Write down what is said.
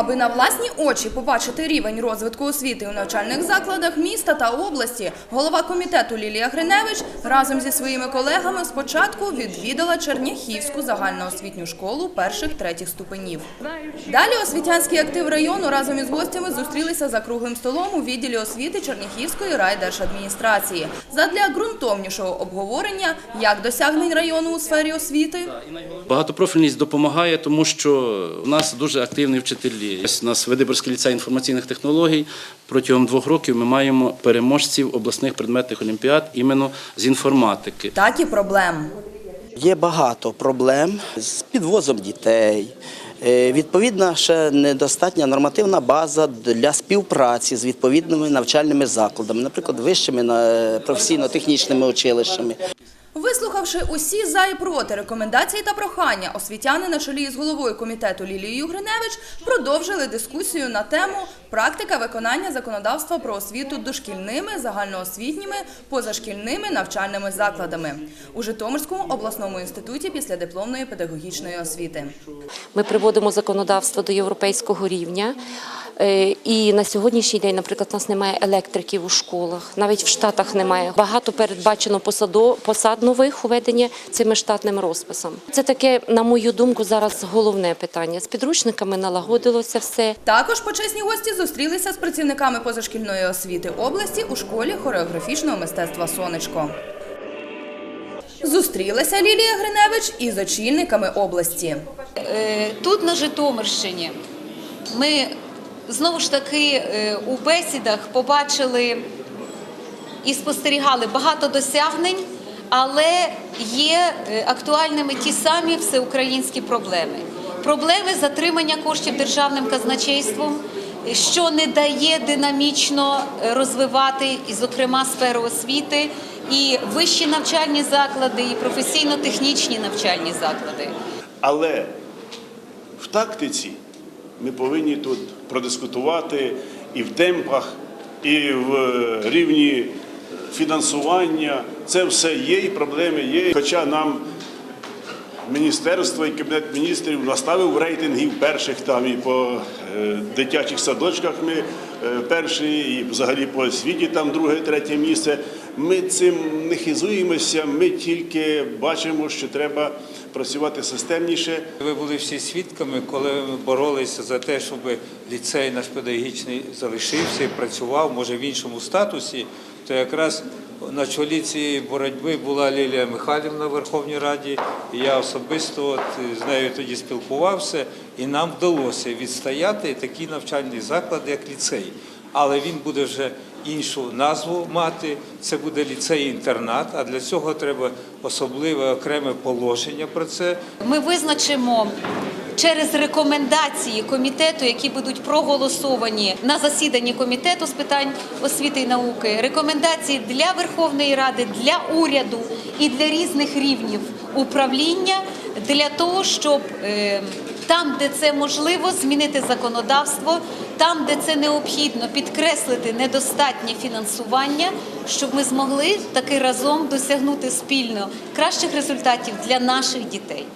Аби на власні очі побачити рівень розвитку освіти у навчальних закладах міста та області, голова комітету Лілія Гриневич разом зі своїми колегами спочатку відвідала Черняхівську загальноосвітню школу перших третіх ступенів. Далі освітянський актив району разом із гостями зустрілися за круглим столом у відділі освіти Черняхівської райдержадміністрації задля ґрунтовнішого обговорення як досягнень району у сфері освіти, Багатопрофільність допомагає, тому що в нас дуже активні вчителі. Ось у нас Видиборський ліцей інформаційних технологій. Протягом двох років ми маємо переможців обласних предметних олімпіад іменно з інформатики. так і проблем. Є багато проблем з підвозом дітей. Е, Відповідна ще недостатня нормативна база для співпраці з відповідними навчальними закладами, наприклад, вищими професійно-технічними училищами. Вислухавши усі за і проти рекомендації та прохання, освітяни на чолі з головою комітету Лілією Гриневич продовжили дискусію на тему практика виконання законодавства про освіту дошкільними, загальноосвітніми, позашкільними навчальними закладами у Житомирському обласному інституті післядипломної педагогічної освіти. Ми приводимо законодавство до європейського рівня. Е, І на сьогоднішній день, наприклад, у нас немає електриків у школах, навіть в штатах немає. Багато передбачено посадо- посад нових у веденні цими штатним розписом. Це таке, на мою думку, зараз головне питання. З підручниками налагодилося все. Також почесні гості зустрілися з працівниками позашкільної освіти області у школі хореографічного мистецтва Сонечко. Зустрілася Лілія Гриневич із очільниками області. Е, Тут на Житомирщині ми знову ж таки е, у бесідах побачили і спостерігали багато досягнень, але є е, актуальними ті самі всеукраїнські проблеми. Проблеми затримання коштів державним казначейством, що не дає динамічно е, розвивати, і, зокрема, сферу освіти, і вищі навчальні заклади, і професійно-технічні навчальні заклади. Але в тактиці ми повинні тут продискутувати і в темпах, і в е, рівні фінансування. Це все є, і проблеми є. Хоча нам міністерство і кабінет міністрів наставив рейтингів перших там і по е, дитячих садочках ми перші, і взагалі по освіті там друге, третє місце. Ми цим не хизуємося, ми тільки бачимо, що треба працювати системніше. Ви були всі свідками, коли ми боролися за те, щоб ліцей наш педагогічний залишився і працював, може в іншому статусі, то якраз на чолі цієї боротьби була Лілія Михайлівна в Верховній Раді. Я особисто от з нею тоді спілкувався, і нам вдалося відстояти такий навчальний заклад, як ліцей. Але він буде вже іншу назву мати. Це буде ліцей-інтернат. А для цього треба особливе окреме положення про це. Ми визначимо через рекомендації комітету, які будуть проголосовані на засіданні комітету з питань освіти і науки, рекомендації для Верховної Ради, для уряду і для різних рівнів управління для того, щоб е, там, де це можливо, змінити законодавство, там, де це необхідно, підкреслити недостатнє фінансування, щоб ми змогли таки разом досягнути спільно кращих результатів для наших дітей.